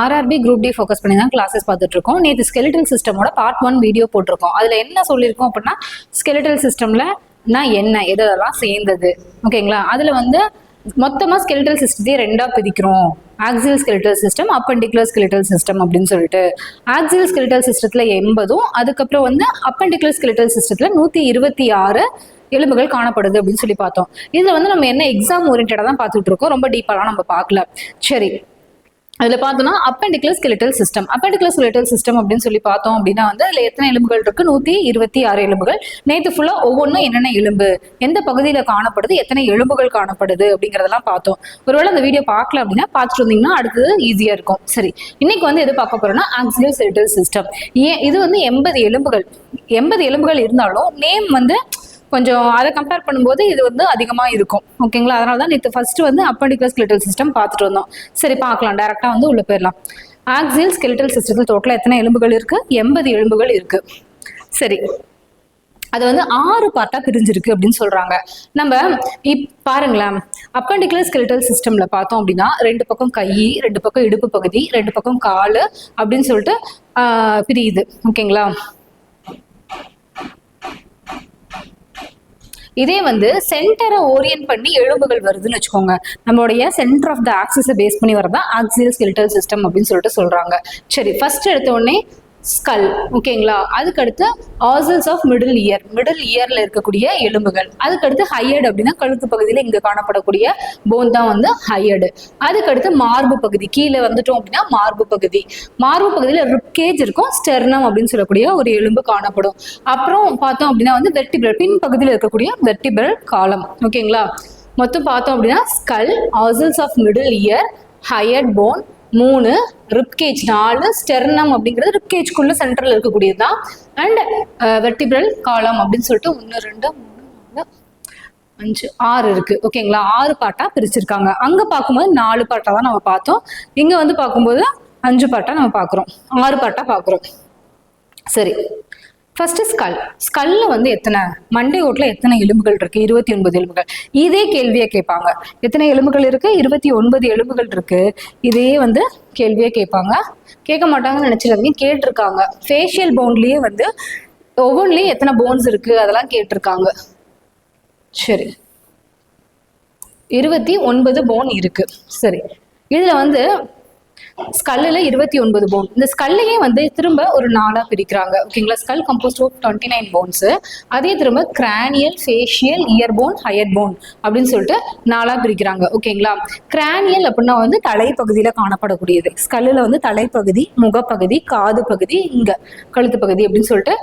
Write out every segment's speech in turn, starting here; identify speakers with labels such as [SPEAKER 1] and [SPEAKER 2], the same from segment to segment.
[SPEAKER 1] RRB group D focus பண்ணி தான் classes பார்த்துட்டு இருக்கோம் நேற்று ஸ்கெலிட்டல் சிஸ்டமோட பார்ட் ஒன் வீடியோ போட்டிருக்கோம். அதில் என்ன சொல்லியிருக்கோம் அப்படின்னா ஸ்கெலிட்டல் சிஸ்டமில் நான் என்ன எதெல்லாம் சேர்ந்தது. ஓகேங்களா அதில் வந்து மொத்தமாக ஸ்கெலிட்டல் சிஸ்டத்தையே ரெண்டாக பிரிக்கிறோம். Axial skeletal system appendicular skeletal system அப்படின்னு சொல்லிட்டு. ஆக்சியல் ஸ்கெலிட்டல் சிஸ்டத்தில் எண்பதும் அதுக்கப்புறம் வந்து அப்பண்டிகுலர் ஸ்கெலிட்டல் சிஸ்டத்தில் நூற்றி இருபத்தி ஆறு எலும்புகள் காணப்படுது அப்படின்னு சொல்லி பார்த்தோம். இதில் வந்து நம்ம என்ன எக்ஸாம் ஓரியன்டாக தான் பார்த்துட்டு இருக்கோம் ரொம்ப டீப்பாலாம் நம்ம பார்க்கல. சரி அதில் பார்த்தோம்னா appendicular skeletal system appendicular skeletal system அப்படின்னு சொல்லி பார்த்தோம் அப்படின்னா வந்து அதில் எத்தனை எலும்புகள் இருக்கு? நூற்றி இருபத்தி ஆறு எலும்புகள். நேற்று ஃபுல்லாக ஒவ்வொன்றும் என்னென்ன எலும்பு எந்த பகுதியில் காணப்படுது எத்தனை எலும்புகள் காணப்படுது அப்படிங்கிறதெல்லாம் பார்த்தோம். ஒருவேளை அந்த வீடியோ பார்க்கல அப்படின்னா பார்த்துட்டு வந்தீங்கன்னா அடுத்தது ஈஸியாக இருக்கும். சரி இன்னைக்கு வந்து எது பார்க்க போறோம்னா ஆக்சிலர் ஸ்கெலிட்டல் சிஸ்டம் ஏன் இது வந்து எண்பது எலும்புகள் எண்பது எலும்புகள் இருந்தாலும் நேம் வந்து கொஞ்சம் அதை கம்பேர் பண்ணும்போது இது வந்து அதிகமாக இருக்கும். ஓகேங்களா அதனால தான் நேற்று ஃபர்ஸ்ட் வந்து அப்பண்டிகுலர் ஸ்கெலிட்டல் சிஸ்டம் பார்த்துட்டு வந்தோம். சரி பார்க்கலாம். டேரெக்டாக வந்து உள்ளே போயிடலாம். ஆக்சியல் ஸ்கெலிட்டல் சிஸ்டத்தில் டோட்டலாக எத்தனை எலும்புகள் இருக்குது எண்பது எலும்புகள் இருக்குது சரி. அது வந்து ஆறு பார்ட்டாக பிரிஞ்சிருக்கு அப்படின்னு சொல்கிறாங்க நம்ம இப் பாருங்களேன். அப்பண்டிகுலர் ஸ்கெலிட்டல் சிஸ்டமில் பார்த்தோம் அப்படின்னா ரெண்டு பக்கம் கை ரெண்டு பக்கம் இடுப்பு பகுதி ரெண்டு பக்கம் கால் அப்படின்னு சொல்லிட்டு பிரியுது. ஓகேங்களா இதே வந்து சென்டரை ஓரியன்ட் பண்ணி எலும்புகள் வருதுன்னு வச்சுக்கோங்க. நம்மளுடைய சென்டர் ஆஃப் த ஆக்சிஸை பேஸ் பண்ணி வரதான் ஆக்சியல் ஸ்கெலிட்டல் சிஸ்டம் அப்படின்னு சொல்லிட்டு சொல்றாங்க. சரி ஃபர்ஸ்ட் எடுத்த உடனே ஸ்கல் ஓகேங்களா? அதுக்கடுத்து ossicles of middle ear middle இயர்ல இருக்கக்கூடிய எலும்புகள். அதுக்கடுத்து ஹையர்டு அப்படின்னா கழுத்து பகுதியில் இங்கே காணப்படக்கூடிய போன் தான் வந்து ஹையர்டு அதுக்கடுத்து மார்பு பகுதி. கீழே வந்துட்டோம் அப்படின்னா மார்பு பகுதி. மார்பு பகுதியில் ரிப்கேஜ் இருக்கும். ஸ்டெர்னம் அப்படின்னு சொல்லக்கூடிய ஒரு எலும்பு காணப்படும். அப்புறம் பார்த்தோம் அப்படின்னா வந்து வெர்டிபிரல் பின் பகுதியில் இருக்கக்கூடிய வெர்டிபிரல் காலம் ஓகேங்களா? மொத்தம் பார்த்தோம் அப்படின்னா skull ossicles of middle ear hyoid bone மூணு ரிப்கேஜ் நாலு ஸ்டெர்னம் அப்படிங்கிறது ரிப்கேஜ்குள்ள சென்டர்ல இருக்கக்கூடியது தான் அண்ட் வெர்டிபிரல் uh, காலம் அப்படின்னு சொல்லிட்டு ஒன்று ரெண்டு மூணு நாலு அஞ்சு ஆறு இருக்கு. ஓகேங்களா ஆறு பாட்டா பிரிச்சிருக்காங்க. அங்க பார்க்கும்போது நாலு பாட்டா தான் நம்ம பார்த்தோம். இங்க வந்து பார்க்கும்போது அஞ்சு பாட்டா நம்ம பார்க்குறோம். ஆறு பாட்டா பார்க்குறோம். சரி. ஃபர்ஸ்ட் ஸ்கல் ஸ்கல்ல வந்து எத்தனை மண்டை ஓட்டுல எத்தனை எலும்புகள் இருக்கு? இருபத்தி ஒன்பது எலும்புகள். இதே கேள்வியை கேட்பாங்க. எத்தனை எலும்புகள் இருக்கு? இருபத்தி ஒன்பது எலும்புகள் இருக்கு. இதே வந்து கேள்வியை கேட்பாங்க. கேட்க மாட்டாங்கன்னு நினைச்சிடாதீங்க. கேட்டிருக்காங்க. ஃபேஷியல் போன்லயே வந்து ஒவ்வொன்றுலயும் எத்தனை போன்ஸ் இருக்கு? அதெல்லாம் கேட்டிருக்காங்க. சரி. இருபத்தி ஒன்பது போன் இருக்கு. சரி. இதுல வந்து ஸ்கல்லில் இருபத்தி ஒன்பது போன் இந்த ஸ்கல்லையே வந்து திரும்ப ஒரு நாளாக பிரிக்கிறாங்க. ஓகேங்களா skull composed of twenty nine bones அதே திரும்ப cranial facial ear bone hyoid bone அப்படின்னு சொல்லிட்டு நாளா பிரிக்கிறாங்க. ஓகேங்களா கிரானியல் அப்படின்னா வந்து தலைப்பகுதியில காணப்படக்கூடியது. ஸ்கல்லில் வந்து தலைப்பகுதி முகப்பகுதி காது பகுதி இங்கே கழுத்து பகுதி அப்படின்னு சொல்லிட்டு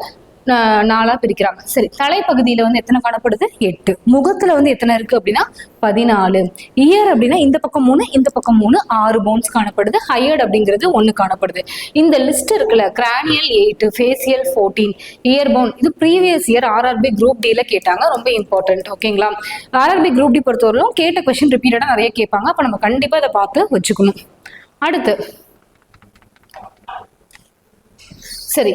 [SPEAKER 1] நா- பிரிக்கிறாங்க. சரி தலைப்பகுதியில வந்து எத்தனை காணப்படுது? எட்டு. முகத்துல வந்து எத்தனை இருக்கு அப்படின்னா? பதினாலு. இயர் அப்படின்னா இந்த பக்கம் மூணு இந்த பக்கம் மூணு ஆறு போன்ஸ் காணப்படுது. ஹையர்ட் அப்படிங்கிறது ஒண்ணு காணப்படுது. இந்த லிஸ்ட் இருக்குல்ல cranial eight facial fourteen ear bone இது ப்ரீவியஸ் இயர் ஆர்ஆர்பி குரூப் டில கேட்டாங்க. ரொம்ப இம்பார்ட்டன்ட் ஓகேங்களா ஆர்ஆர்பி குரூப் டி பொறுத்தவரையிலும் கேட்ட கொஸ்டின் ரிப்பீட்டடா நிறைய கேட்பாங்க. அப்ப நம்ம கண்டிப்பா அதை பார்த்து வச்சுக்கணும். அடுத்து சரி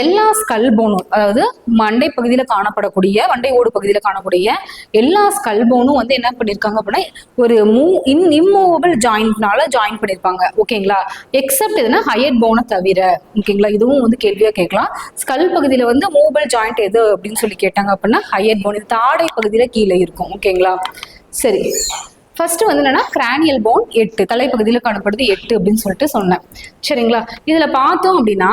[SPEAKER 1] எல்லா ஸ்கல் போனும் அதாவது மண்டை பகுதியில் காணப்படக்கூடிய மண்டை ஓடு பகுதியில் காணக்கூடிய எல்லா ஸ்கல் போனும் வந்து என்ன பண்ணியிருக்காங்க அப்படின்னா ஒரு மூ இன் இம்மூவபிள் ஜாயிண்ட்னால ஜாயின் பண்ணியிருப்பாங்க ஓகேங்களா எக்ஸப்ட் எதுனா ஹையட் போனை தவிர ஓகேங்களா இதுவும் வந்து கேள்வியா கேட்கலாம். ஸ்கல் பகுதியில் வந்து மூவபிள் ஜாயிண்ட் எது அப்படின்னு சொல்லி கேட்டாங்க அப்படின்னா ஹையட் போன் இது தாடை பகுதியில் கீழே இருக்கும். ஓகேங்களா சரி. ஃபர்ஸ்ட் வந்து என்னன்னா கிரானியல் போன் எட்டு தலைப்பகுதியில் காணப்படுது எட்டு அப்படின்னு சொல்லிட்டு சொன்னேன். சரிங்களா? இதுல பார்த்தோம் அப்படின்னா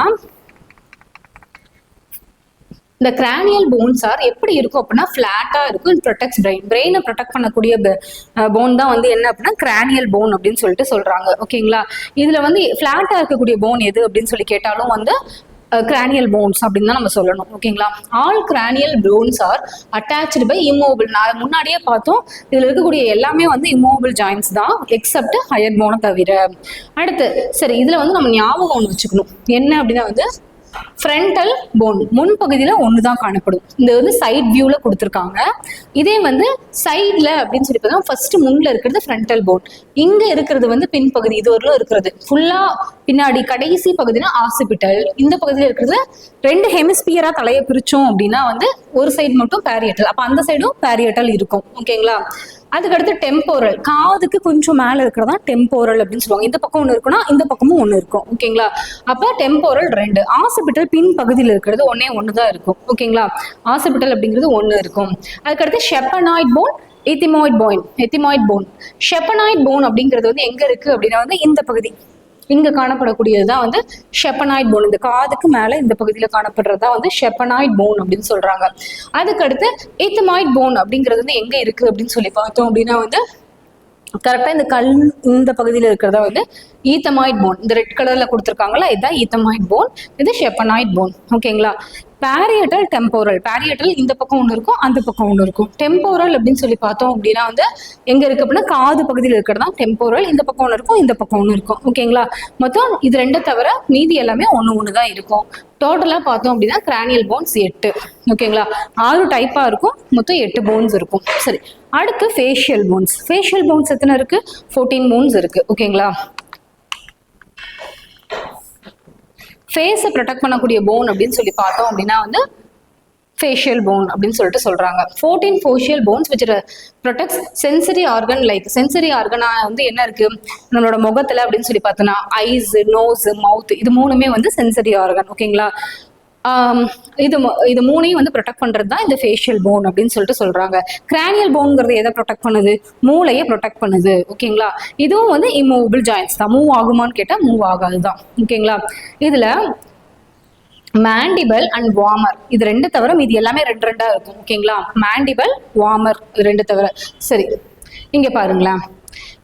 [SPEAKER 1] இந்த கிரானியல் போன்ஸ் ஆர் எப்படி இருக்கும் அப்படின்னா ஃபிளாட்டா இருக்கும். ப்ரொடெக்ட்ஸ் பிரெயின் பிரெயினை ப்ரொடெக்ட் பண்ணக்கூடிய போன் தான் வந்து என்ன அப்படின்னா கிரானியல் போன் அப்படின்னு சொல்லிட்டு சொல்றாங்க. ஓகேங்களா இதுல வந்து ஃபிளாட்டா இருக்கக்கூடிய போன் எது அப்படின்னு சொல்லி கேட்டாலும் வந்து கிரானியல் போன்ஸ் அப்படின்னு தான் நம்ம சொல்லணும். ஓகேங்களா all cranial bones are attached by immobile நான் முன்னாடியே பார்த்தோம். இதுல இருக்கக்கூடிய எல்லாமே வந்து இம்மோபிள் ஜாயின்ஸ் தான் எக்ஸப்ட் ஹையர் போனை தவிர. அடுத்து சரி இதுல வந்து நம்ம ஞாபகம் ஒன்று வச்சுக்கணும். என்ன அப்படின்னா வந்து ஃப்ரண்டல் போன் முன்பகுதியில் ஒன்று தான் காணப்படும். இந்த வந்து சைட் வியூவில் கொடுத்துருக்காங்க. இதே வந்து சைடில் அப்படின்னு சொல்லி பார்த்தா ஃபர்ஸ்ட் முன்னில் இருக்கிறது ஃப்ரண்டல் போன் இங்கே இருக்கிறது வந்து பின்பகுதி இது வரலும் இருக்கிறது. ஃபுல்லாக பின்னாடி கடைசி பகுதினா ஆசிபிட்டல் இந்த பகுதியில் இருக்கிறது ரெண்டு ஹெமிஸ்பியரா தலையை பிரித்தோம் அப்படின்னா வந்து ஒரு சைடு மட்டும் பேரியட்டல் அப்போ அந்த சைடும் பேரியட்டல் இருக்கும். ஓகேங்களா அதுக்கடுத்து டெம்போரல் காதுக்கு கொஞ்சம் மேல இருக்கிறதா டெம்போரல் அப்படின்னு சொல்லுவாங்க. இந்த பக்கம் ஒன்று இருக்குன்னா இந்த பக்கமும் ஒன்று இருக்கும். ஓகேங்களா? அப்ப டெம்போரல் ரெண்டு. ஆசிபிட்டல் பின் பகுதியில் இருக்கிறது ஒன்னே ஒன்று தான் இருக்கும். ஓகேங்களா? ஆசிபிட்டல் அப்படிங்கிறது ஒன்று இருக்கும். அதுக்கடுத்து sphenoid bone ethmoid bone ethmoid bone sphenoid bone அப்படிங்கிறது வந்து எங்க இருக்கு அப்படின்னா வந்து இந்த பகுதி. இங்க காணப்படக்கூடியது தான் வந்து ஷெப்பனாய்ட் போன் இந்த காதுக்கு மேல இந்த பகுதியில காணப்படுறதா வந்து ஷெப்பனாய்ட் போன் அப்படின்னு சொல்றாங்க. அதுக்கடுத்து எத்தமாய்ட் போன் அப்படிங்கிறது வந்து எங்க இருக்கு அப்படின்னு சொல்லி பார்த்தோம் அப்படின்னா வந்து கரெக்டா இந்த கல் இந்த பகுதியில் இருக்கிறதா வந்து ஈத்தமாய்ட் போன் இந்த ரெட் கலர்ல கொடுத்துருக்காங்களா இதுதான் ஈத்தமாய்ட் போன் இது ஷெப்பனாய்ட் போன் ஓகேங்களா பேரியட்டல் டெம்போரல் பேரியட்டல் இந்த பக்கம் ஒன்று இருக்கும் அந்த பக்கம் ஒன்று இருக்கும். டெம்போரல் அப்படின்னு சொல்லி பார்த்தோம் அப்படின்னா வந்து எங்க இருக்கு அப்படின்னா காது பகுதியில் இருக்கிறதா டெம்போரல் இந்த பக்கம் ஒன்று இருக்கும் இந்த பக்கம் ஒன்று இருக்கும். ஓகேங்களா மொத்தம் இது ரெண்டை தவிர மீதி எல்லாமே ஒன்று ஒன்று தான் இருக்கும். டோட்டலாக பார்த்தோம் அப்படின்னா கிரானியல் போன்ஸ் எட்டு. ஓகேங்களா ஆறு டைப்பாக இருக்கும் மொத்தம் எட்டு போன்ஸ் இருக்கும். சரி அடுத்து ஃபேஷியல் போன்ஸ் ஃபேஷியல் போன்ஸ் எத்தனை இருக்குது ஃபோர்டீன் போன்ஸ் இருக்குது ஓகேங்களா ஃபேஸை ப்ரொடெக்ட் பண்ணக்கூடிய போன் அப்படின்னு சொல்லி பார்த்தோம் அப்படின்னா வந்து ஃபேஷியல் போன் அப்படின்னு சொல்லிட்டு சொல்றாங்க. Fourteen facial bones which protects sensory organ like sensory ஆர்கனா வந்து என்ன இருக்கு? நம்மளோட முகத்துல அப்படின்னு சொல்லி பார்த்தோன்னா ஐஸ் நோஸ் மவுத் இது மூணுமே வந்து சென்சரி ஆர்கன் ஓகேங்களா இது இது மூணையும் வந்து ப்ரொடெக்ட் பண்ணுறது தான் இந்த ஃபேஷியல் போன் அப்படின்னு சொல்லிட்டு சொல்கிறாங்க கிரானியல் போன்ங்கிறது எதை ப்ரொடெக்ட் பண்ணுது? மூளையை ப்ரொடெக்ட் பண்ணுது. ஓகேங்களா? இதுவும் வந்து இம்மூவபிள் ஜாயின்ஸ் தான். மூவ் ஆகுமான்னு கேட்டால் மூவ் ஆகாது தான் ஓகேங்களா? இதில் மேண்டிபல் அண்ட் வார்மர் இது ரெண்டு தவிர இது எல்லாமே ரெண்டு ரெண்டாக இருக்கும். ஓகேங்களா? மேண்டிபல் வார்மர் இது ரெண்டு தவிர. சரி இங்கே பாருங்களேன்.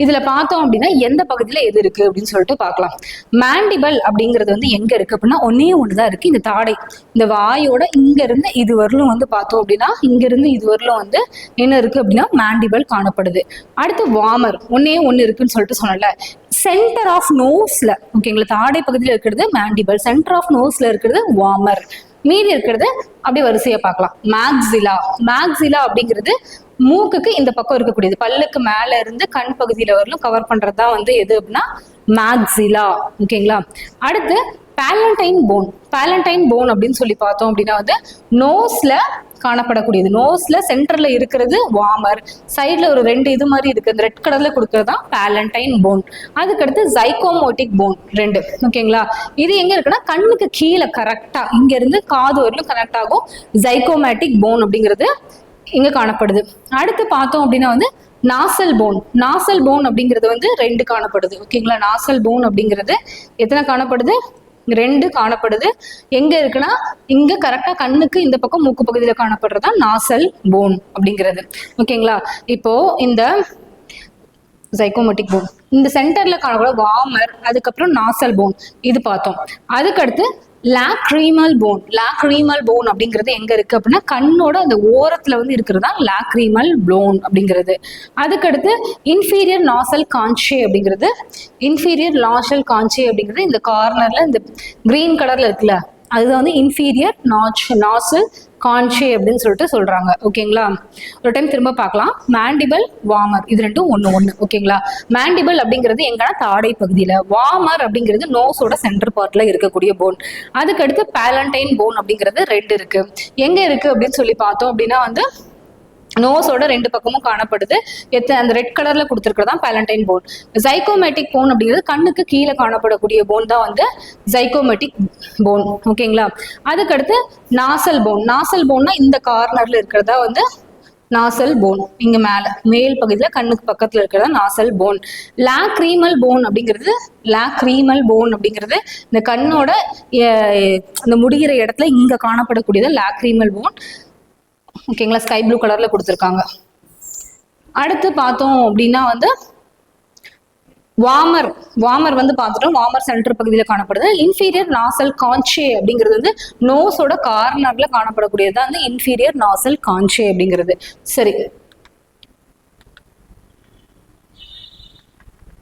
[SPEAKER 1] இதுல பார்த்தோம் அப்படின்னா எந்த பகுதியில எது இருக்கு அப்படின்னு சொல்லிட்டு பார்க்கலாம். மேண்டிபல் அப்படிங்கிறது வந்து எங்க இருக்கு அப்படின்னா ஒன்னே ஒண்ணுதான் இருக்கு. இந்த தாடை இந்த வாயோட இங்க இருந்து இது வரலும் வந்து பார்த்தோம் அப்படின்னா இங்க இருந்து இது வரலும் வந்து என்ன இருக்கு அப்படின்னா மேண்டிபல் காணப்படுது. அடுத்து வாமர் ஒன்னே ஒன்னு இருக்குன்னு சொல்லிட்டு சொன்னல சென்டர் ஆஃப் நோஸ்ல ஓகேங்களா தாடை பகுதியில் இருக்கிறது மேண்டிபல் சென்டர் ஆஃப் நோஸ்ல இருக்கிறது வாமர் மீதி இருக்கிறது அப்படியே வரிசையை பார்க்கலாம். மேக்ஸிலா மேக்ஸிலா அப்படிங்கிறது மூக்குக்கு இந்த பக்கம் இருக்கக்கூடியது. பல்லுக்கு மேல இருந்து கண் பகுதியில வரலும் கவர் பண்றதுதான் வந்து எது அப்படின்னா மேக்ஸிலா ஓகேங்களா அடுத்து பேலண்டைன் போன் பேலண்டைன் போன் அப்படின்னு சொல்லி பார்த்தோம் அப்படின்னா வந்து நோஸ்ல காணப்படக்கூடியது. நோஸ்ல சென்டர்ல இருக்கிறது வாமர் சைட்ல ஒரு ரெண்டு இது மாதிரி இருக்கு. இந்த ரெட் கலர்ல கொடுக்கறது தான் பேலண்டைன் போன் அதுக்கடுத்து ஜைகோமோட்டிக் போன் ரெண்டு. ஓகேங்களா இது எங்க இருக்குன்னா கண்ணுக்கு கீழே கரெக்டா இங்க இருந்து காது வரலும் கனெக்ட் ஆகும். ஜைகோமேட்டிக் போன் அப்படிங்கிறது இங்க காணப்படுது. அடுத்து பார்த்தோம் அப்படின்னா வந்து நாசல் போன் நாசல் போன் அப்படிங்கிறது வந்து ரெண்டு காணப்படுது. ஓகேங்களா நாசல் போன் அப்படிங்கிறது எத்தனை காணப்படுது? ரெண்டு காணப்படுது. எங்க இருக்குன்னா இங்க கரெக்டா கண்ணுக்கு இந்த பக்கம் மூக்கு பகுதியில காணப்படுறதா நாசல் போன் அப்படிங்கிறது. ஓகேங்களா இப்போ இந்த சைக்கோமெட்டிக் போன் இந்த சென்டர்ல காணக்கூட வாமர் அதுக்கப்புறம் நாசல் போன் இது பார்த்தோம். அதுக்கடுத்து லாக்ரீமல் போன் லாக்ரீமல் போன் அப்படிங்கிறது எங்க இருக்கு அப்படின்னா கண்ணோட அந்த ஓரத்துல வந்து இருக்கிறது தான் லாக்ரீமல் போன் அப்படிங்கிறது. அதுக்கடுத்து இன்ஃபீரியர் நாசல் கான்ஷே அப்படிங்கிறது இன்ஃபீரியர் நாசல் கான்ஷே அப்படிங்கிறது இந்த கார்னர்ல இந்த கிரீன் கலர்ல இருக்குல்ல அதுதான் வந்து இன்ஃபீரியர் நாச் நாசல் கான்ஷே அப்படின்னு சொல்லிட்டு சொல்றாங்க. ஓகேங்களா ஒரு டைம் திரும்ப பார்க்கலாம். மேண்டிபல் வார்மர் இது ரெண்டும் ஒன்று ஒன்று ஓகேங்களா மேண்டிபல் அப்படிங்கிறது எங்கன்னா தாடை பகுதியில் வார்மர் அப்படிங்கிறது நோஸோட சென்டர் பார்ட்ல இருக்கக்கூடிய போன் அதுக்கடுத்து பேலண்டைன் போன் அப்படிங்கிறது ரெண்டு இருக்கு. எங்க இருக்கு அப்படின்னு சொல்லி பார்த்தோம் அப்படின்னா வந்து நோஸோட ரெண்டு பக்கமும் காணப்படுது. எத்த அந்த ரெட் கலர்ல கொடுத்துருக்கிறதா? பேலண்டைன் போன் ஜைகோமேட்டிக் போன் அப்படிங்கிறது கண்ணுக்கு கீழே காணப்படக்கூடிய போன் தான் வந்து ஜைகோமேட்டிக் போன் ஓகேங்களா அதுக்கடுத்து நாசல் போன் நாசல் போன்னா இந்த கார்னர்ல இருக்கிறதா வந்து நாசல் போன் இங்க மேல மேல் பகுதியில கண்ணுக்கு பக்கத்துல இருக்கிறதா நாசல் போன் லாக்ரீமல் போன் அப்படிங்கிறது லாக்ரீமல் போன் அப்படிங்கிறது இந்த கண்ணோட இந்த முடிகிற இடத்துல இங்க காணப்படக்கூடியது லாக்ரீமல் போன் ஓகேங்களா? ஸ்கை ப்ளூ கலர்ல கொடுத்துருக்காங்க. அடுத்து பார்த்தோம் அப்படின்னா வந்து வாமர் வாமர் வந்து பார்த்துட்டோம். வாமர் சென்டர் பகுதியில் காணப்படுது. இன்ஃபீரியர் நாசல் காஞ்சே அப்படிங்கிறது வந்து நோஸோட கார்னர்ல காணப்படக்கூடியது தான் வந்து இன்ஃபீரியர் நாசல் காஞ்சே அப்படிங்கிறது. சரி.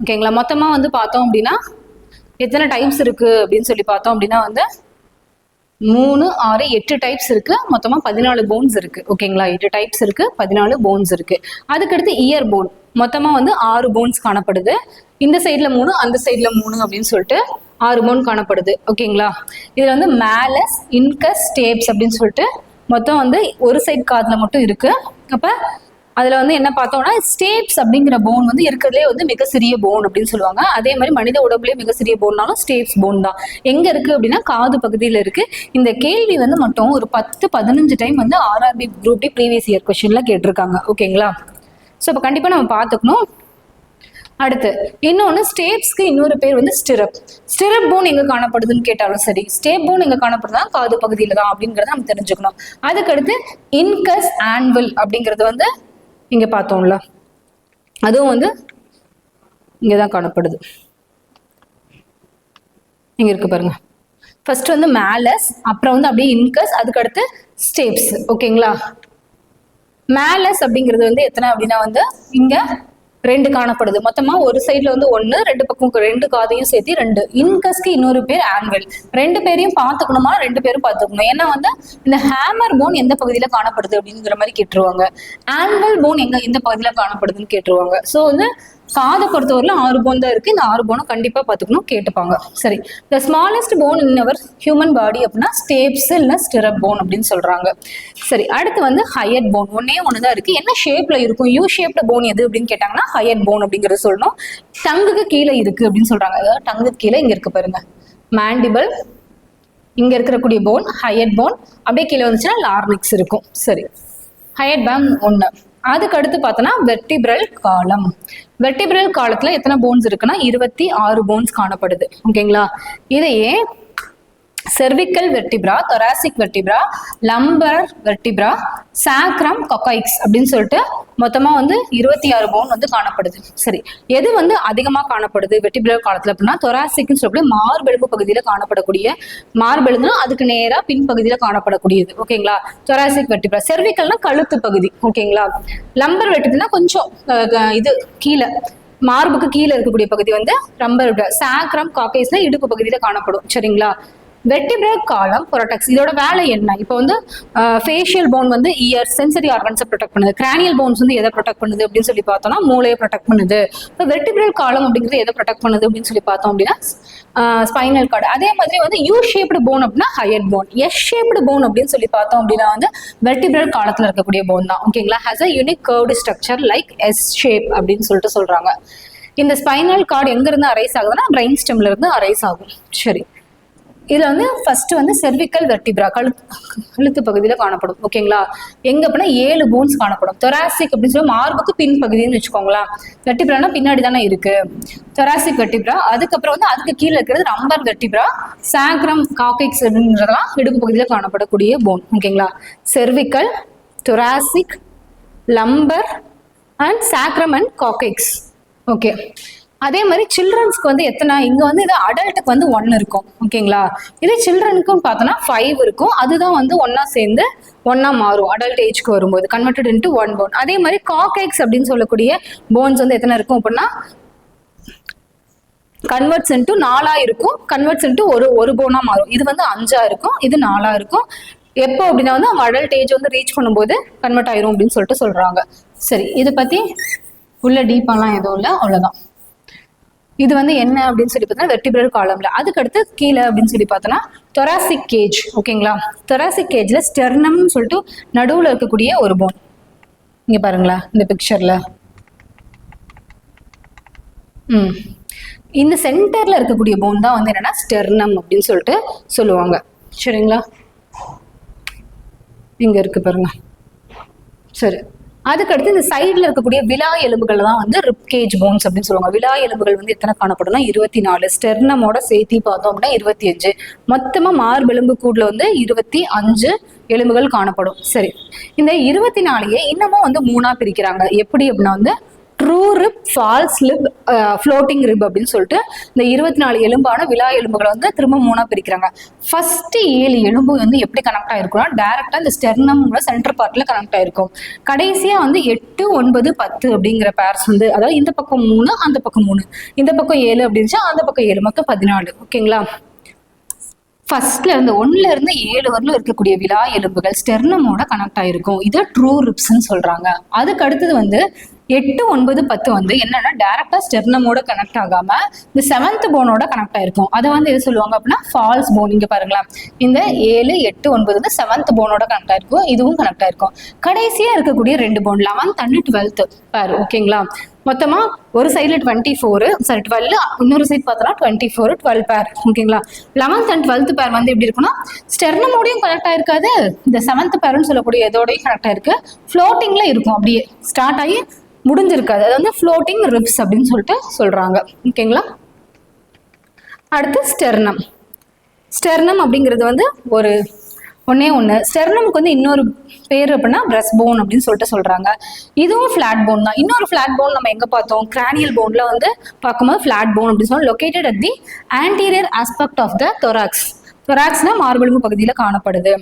[SPEAKER 1] ஓகேங்களா? மொத்தமா வந்து பார்த்தோம் அப்படின்னா எத்தனை டைப்ஸ் இருக்கு அப்படின்னு சொல்லி பார்த்தோம் அப்படின்னா வந்து மூணு ஆறு எட்டு டைப்ஸ் இருக்கு. மொத்தமா பதினாலு போன்ஸ் இருக்கு. ஓகேங்களா எட்டு டைப்ஸ் இருக்கு பதினாலு போன்ஸ் இருக்கு. அதுக்கடுத்து இயர் போன் மொத்தமா வந்து ஆறு போன்ஸ் காணப்படுது. இந்த சைடில் மூணு அந்த சைடில் மூணு அப்படின்னு சொல்லிட்டு ஆறு போன் காணப்படுது. ஓகேங்களா இதுல வந்து மேலஸ் இன்கஸ் ஸ்டேப்ஸ் அப்படின்னு சொல்லிட்டு மொத்தம் வந்து ஒரு சைடு காதுல மட்டும் இருக்கு. அப்ப அதுல வந்து என்ன பார்த்தோம்னா ஸ்டேப்ஸ் அப்படிங்கிற போன் வந்து இருக்கிறதுலே வந்து மிக சிறிய போன் அப்படின்னு சொல்லுவாங்க. அதே மாதிரி மனித உடம்புலயே மிக சிறிய போன்னாலும் ஸ்டேப்ஸ் போன் தான். எங்க இருக்கு அப்படின்னா காது பகுதியில இருக்கு. இந்த கேள்வி வந்து மட்டும் ஒரு பத்து பதினஞ்சு டைம் வந்து RRB group D previous year கொஸ்டின்ல கேட்டிருக்காங்க. ஓகேங்களா ஸோ இப்போ கண்டிப்பா நம்ம பார்த்துக்கணும். அடுத்து இன்னொன்று ஸ்டேப்ஸ்க்கு இன்னொரு பேர் வந்து ஸ்டிரப் ஸ்டிரப் போன் எங்க காணப்படுதுன்னு கேட்டாலும் சரி ஸ்டேப் போன் எங்க காணப்படுதுனா காது பகுதியில தான் அப்படிங்கறத நம்ம தெரிஞ்சுக்கணும். அதுக்கடுத்து இன்கஸ் ஆன்வல் அப்படிங்கிறது வந்து இங்கே பார்த்தோம்ல. அதுவும் வந்து இங்கே தான் காணப்படுது. இங்கே இருக்கு பாருங்க. ஃபர்ஸ்ட் வந்து மேலஸ் அப்புறம் வந்து அப்படியே இன்கஸ் அதுக்கடுத்து ஸ்டேப்ஸ் ஓகேங்களா மேலஸ் அப்படிங்கிறது வந்து எத்தனை அப்படின்னா வந்து இங்கே ரெண்டு காணப்படுது. மொத்தமா ஒரு சைடுல வந்து ஒன்னு ரெண்டு பக்கம் ரெண்டு காதையும் சேர்த்து ரெண்டு. இன்கஸ்க்கு இன்னொரு பேர் ஆன்வெல் ரெண்டு பேரையும் பார்த்துக்கணுமா? ரெண்டு பேரும் பார்த்துக்கணும்? ஏன்னா வந்து இந்த ஹேமர் போன் எந்த பகுதியில காணப்படுது அப்படிங்கிற மாதிரி கேட்டுருவாங்க. ஆன்வெல் போன் எங்க எந்த பகுதியில காணப்படுதுன்னு கேட்டுருவாங்க. ஸோ வந்து காதை பொறுத்தவரையில ஆறு போன் தான் இருக்கு. இந்த ஆறு போனும் கண்டிப்பா பார்த்துக்கணும். கேட்டுப்பாங்க. சரி. The smallest bone in our human body அப்படின்னா ஸ்டேப்ஸ் இல்லை ஸ்டிரப் போன் அப்படின்னு சொல்றாங்க. சரி. அடுத்து வந்து ஹையட் போன் ஒன்னே ஒன்று தான் இருக்கு. என்ன ஷேப்ல இருக்கும்? யூ ஷேப்ல போன் எது அப்படின்னு கேட்டாங்கன்னா ஹையட் போன் அப்படிங்கறது சொல்லணும். டங்குக்கு கீழே இருக்கு அப்படின்னு சொல்றாங்க. அதாவது டங்குக்கு கீழே இங்க இருக்கு பாருங்க. மேண்டிபிள் இங்க இருக்கக்கூடிய போன் ஹையட் போன் அப்படியே கீழே வந்துச்சுன்னா லார்னிக்ஸ் இருக்கும். சரி. ஹையட் பேம் ஒன்று அதுக்கு அடுத்து பார்த்தோன்னா வெர்டிபிரல் காலம் வெர்டிபிரல் காலத்துல எத்தனை போன்ஸ் இருக்குன்னா இருபத்தி ஆறு போன்ஸ் காணப்படுது. ஓகேங்களா இதையே cervical vertebra thoracic vertebra lumbar vertebra sacrum coccyx அப்படின்னு சொல்லிட்டு மொத்தமா வந்து இருபத்தி ஆறு போன் வந்து காணப்படுது. சரி எது வந்து அதிகமா காணப்படுது வெர்டிபிரல் காலத்துல அப்படின்னா தொராசிக்னு சொல்லக்கூடிய மார்பெலும்பு பகுதியில காணப்படக்கூடிய மார்பெலும்புனா அதுக்கு நேரா பின்பகுதியில காணப்படக்கூடியது. ஓகேங்களா தொராசிக் வெர்டிப்ரா செர்விக்கல்னா கழுத்து பகுதி. ஓகேங்களா லம்பர் வெர்டிபிள்னா கொஞ்சம் இது கீழே மார்புக்கு கீழே இருக்கக்கூடிய பகுதி வந்து ரம்பர் சாக்ரம் காக்கேஸ்னா இடுப்பு பகுதியில காணப்படும். சரிங்களா? வெர்டிபிரல் காலம் ப்ரொடெக்ட்ஸ் இதோட வேலை என்ன? இப்போ வந்து ஃபேஷியல் போன் வந்து இயர் சென்சரி ஆர்கன்ஸை ப்ரொடெக்ட் பண்ணுது. கிரானியல் போன்ஸ் வந்து எதை ப்ரொடெக்ட் பண்ணுது அப்படின்னு சொல்லி பார்த்தோம்னா மூளையை ப்ரொடெக்ட் பண்ணுது. இப்போ வெர்டிபிரல் காலம் அப்படிங்கிறது எதை ப்ரொடெக்ட் பண்ணுது அப்படின்னு சொல்லி பார்த்தோம் அப்படின்னா ஸ்பைனல் கார்டு அதே மாதிரி வந்து யூ ஷேப்டு போன் அப்படின்னா hyoid bone S shaped bone அப்படின்னு சொல்லி பார்த்தோம் அப்படின்னா வந்து வெர்டிபிரல் காலத்தில் இருக்கக்கூடிய போன் தான். ஓகேங்களா has a unique curved structure like S shape அப்படின்னு சொல்லிட்டு சொல்றாங்க. இந்த ஸ்பைனல் கார்டு எங்க இருந்து அரைஸ் ஆகுதுன்னா பிரெயின் ஸ்டெம்ல இருந்து அரைஸ் ஆகும். சரி. இதுல வந்து ஃபர்ஸ்ட் வந்து செர்விக்கல் வெர்டிப்ரா கழுத்து கழுத்து பகுதியில காணப்படும். ஓகேங்களா எங்க அப்படின்னா ஏழு போன்ஸ் காணப்படும். தொராசிக் அப்படின்னு சொல்லி மார்புக்கு பின் பகுதின்னு வச்சுக்கோங்களேன். வெர்டிப்ரானா பின்னாடி தானே இருக்கு. தொராசிக் வெர்டிப்ரா அதுக்கப்புறம் வந்து அதுக்கு கீழே இருக்கிறது ரம்பர் வெர்டிப்ரா சாக்ரம் காக்கிக்ஸ் அப்படின்றதெல்லாம் இடுப்பு பகுதியில காணப்படக்கூடிய போன் ஓகேங்களா cervical thoracic lumbar and sacrum and coccyx okay அதே மாதிரி சில்ட்ரன்ஸ்க்கு வந்து எத்தனை இங்க வந்து இது அடல்ட்டுக்கு வந்து ஒன் இருக்கும் ஓகேங்களா இதே சில்ட்ரனுக்கும் பார்த்தோன்னா ஃபைவ் இருக்கும். அதுதான் வந்து ஒன்னா சேர்ந்து ஒன்னா மாறும் அடல்ட் ஏஜ்க்கு வரும்போது கன்வெர்டட் இன்ட்டு ஒன் போன் அதே மாதிரி காக்கெக்ஸ் அப்படின்னு சொல்லக்கூடிய போன்ஸ் வந்து எத்தனை இருக்கும் அப்படின்னா கன்வெர்ட்ஸ் இன்ட்டு நாலா இருக்கும் கன்வெர்ட்ஸ் இன்ட்டு ஒரு ஒரு போனா மாறும். இது வந்து அஞ்சா இருக்கும் இது நாலா இருக்கும். எப்போ அப்படின்னா வந்து அவங்க அடல்ட் ஏஜ் வந்து ரீச் பண்ணும்போது கன்வெர்ட் ஆயிரும் அப்படின்னு சொல்லிட்டு சொல்றாங்க. சரி இதை பத்தி உள்ள டீப்பாலாம் எதுவும் இல்லை அவ்வளவுதான். இது வந்து என்ன அப்படின்னு சொல்லி பார்த்தோன்னா வெர்டிபிரல் காலம்ல அதுக்கடுத்து கீழே அப்படின்னு சொல்லி பார்த்தோன்னா தொராசிக் கேஜ் ஓகேங்களா தொராசிக் கேஜ்ல ஸ்டெர்னம்னு சொல்லிட்டு நடுவில் இருக்கக்கூடிய ஒரு போன் இங்க பாருங்களா இந்த பிக்சர்ல ம். இந்த சென்டர்ல இருக்கக்கூடிய போன் தான் வந்து என்னன்னா ஸ்டெர்னம் அப்படின்னு சொல்லிட்டு சொல்லுவாங்க. சரிங்களா? இங்க இருக்கு பாருங்க. சரி. அதுக்கடுத்து இந்த சைடுல இருக்கக்கூடிய விழா எலும்புகள் தான் வந்து ரிப்கேஜ் போன்ஸ் அப்படின்னு சொல்லுவாங்க. விலா எலும்புகள் வந்து எத்தனை காணப்படும்னா இருபத்தி நாலு ஸ்டெர்னமோட சேர்த்தி பார்த்தோம் அப்படின்னா இருபத்தி அஞ்சு மொத்தமா மார்பெலும்பு கூடுல வந்து இருபத்தி அஞ்சு எலும்புகள் காணப்படும். சரி. இந்த இருபத்தி நாலையே இன்னமும் வந்து மூணா பிரிக்கிறாங்க. எப்படி அப்படின்னா வந்து true rib false rib floating rib அப்படின்னு சொல்லிட்டு இந்த இருபத்தி நாலு எலும்பான விழா எலும்புகளை வந்து திரும்ப மூணாக பிரிக்கிறாங்க. ஃபர்ஸ்ட் ஏழு எலும்பு வந்து எப்படி கனெக்ட் ஆயிருக்கும்னா டேரெக்டாக இந்த ஸ்டெர்னம் சென்டர் பார்ட்டில் கனெக்ட் ஆயிருக்கும். கடைசியாக வந்து எட்டு ஒன்பது பத்து அப்படிங்கிற பேர்ஸ் வந்து அதாவது இந்த பக்கம் மூணு அந்த பக்கம் மூணு. இந்த பக்கம் ஏழு அப்படின்னு அந்த பக்கம் ஏழு மொத்தம் பதினாலு. ஓகேங்களா ஃபர்ஸ்ட்ல இருந்து ஒன்னுல இருந்து ஏழு வரலும் இருக்கக்கூடிய விழா எலும்புகள் ஸ்டெர்னமோட கனெக்ட் ஆயிருக்கும். இதை ட்ரூ ரிப்ஸ்ன்னு சொல்றாங்க. அதுக்கு அடுத்தது வந்து எட்டு ஒன்பது பத்து வந்து என்னன்னா டேரக்டா ஸ்டெர்னமோட கனெக்ட் ஆகாம இந்த செவன்த் போனோட கனெக்ட் ஆயிருக்கும். அதை வந்து எது சொல்லுவாங்க அப்படின்னா ஃபால்ஸ் போன் இங்க பாருங்களேன். இந்த ஏழு எட்டு ஒன்பது வந்து செவன்த் போனோட கனெக்ட் ஆயிருக்கும். இதுவும் கனெக்ட் ஆயிருக்கும். கடைசியா இருக்கக்கூடிய ரெண்டு போன் லெவன்த் அண்ட் டுவெல்த் பாரு ஓகேங்களா மொத்தமா ஒரு சைடில் டுவெண்ட்டி ஃபோரு சாரி டுவெல் இன்னொரு சைட் பார்த்தோம்னா டுவெண்ட்டி ஃபோர் டுவெல் பேர் ஓகேங்களா லெவன்த் அண்ட் டுவெல்த் பேர் வந்து எப்படி இருக்குன்னா ஸ்டெர்னமோடையும் கனெக்ட் ஆயிருக்காது இந்த செவன்த் பேர்னு சொல்லக்கூடிய இதோடையும் கனெக்ட் ஆயிருக்கு ஃப்ளோட்டிங்ல இருக்கும் அப்படியே ஸ்டார்ட் ஆகி முடிஞ்சிருக்காது. அது வந்து ஃப்ளோட்டிங் ரிப்ஸ் அப்படின்னு சொல்லிட்டு சொல்றாங்க ஓகேங்களா அடுத்து ஸ்டெர்னம் ஸ்டெர்னம் அப்படிங்கிறது வந்து ஒரு ஒன்னே ஒன்று ஸ்டெர்னமுக்கு வந்து இன்னொரு பேர் அப்படின்னா பிரஸ் போன் அப்படின்னு சொல்லிட்டு சொல்றாங்க. இதுவும் ஃபிளாட் போன் தான். இன்னொரு ஃப்ளாட் போன் நம்ம எங்க பார்த்தோம்? கிரானியல் போன்ல வந்து பார்க்கும்போது ஃபிளாட் போன் அப்படின்னு சொல்லி located at the anterior aspect of the thorax தொராக்ஸ்னா மார்பெலும்பு பகுதியில் காணப்படுது.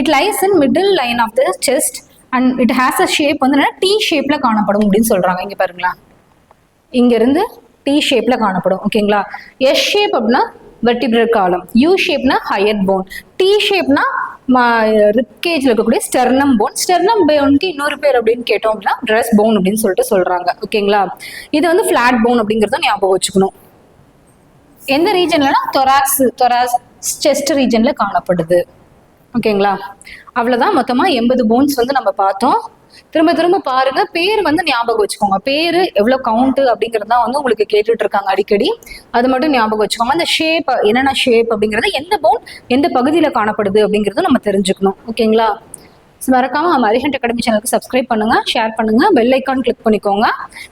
[SPEAKER 1] It lies in middle line of the chest and it has a shape வந்து டி ஷேப்ல காணப்படும் அப்படின்னு சொல்றாங்க. இங்க பாருங்களா இங்க இருந்து டி ஷேப்ல காணப்படும். ஓகேங்களா எஸ் ஷேப் அப்படின்னா வெர்டிபிரல் காலம் யூ ஷேப்னா ஹையர் போன் டி ஷேப்னா ரிப்கேஜ்ல இருக்கக்கூடிய ஸ்டெர்னம் போன் ஸ்டெர்னம் போனுக்கு இன்னொரு பேர் அப்படின்னு கேட்டோம் அப்படின்னா ட்ரெஸ் போன் அப்படின்னு சொல்லிட்டு சொல்றாங்க. ஓகேங்களா இது வந்து ஃப்ளாட் போன் அப்படிங்கறத ஞாபகம் வச்சுக்கணும். எந்த ரீஜன்லனா தொராக்ஸ் தொராஸ் செஸ்ட் ரீஜன்ல காணப்படுது. ஓகேங்களா அவ்வளவுதான். மொத்தமா எண்பது போன்ஸ் வந்து நம்ம பார்த்தோம். திரும்ப திரும்ப பாருங்க. பேர் வந்து ஞாபகம் வச்சுக்கோங்க. பேர் எவ்வளோ கவுண்ட் அப்படிங்கிறது தான் வந்து உங்களுக்கு கேட்டுட்டு இருக்காங்க அடிக்கடி. அது மட்டும் ஞாபகம் வச்சுக்கோங்க. அந்த ஷேப் என்னென்ன ஷேப் அப்படிங்கிறது எந்த போன் எந்த பகுதியில காணப்படுது அப்படிங்கறத நம்ம தெரிஞ்சுக்கணும். ஓகேங்களா? மறக்காம நம்ம அகாடமி சேனலுக்கு சப்ஸ்கிரைப் பண்ணுங்க ஷேர் பண்ணுங்க பெல் ஐக்கான் கிளிக் பண்ணிக்கோங்க.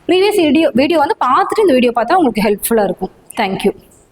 [SPEAKER 1] ப்ரீவியஸ் வீடியோ வீடியோ வந்து பார்த்துட்டு இந்த வீடியோ பார்த்தா உங்களுக்கு ஹெல்ப்ஃபுல்லாக இருக்கும். தேங்க்யூ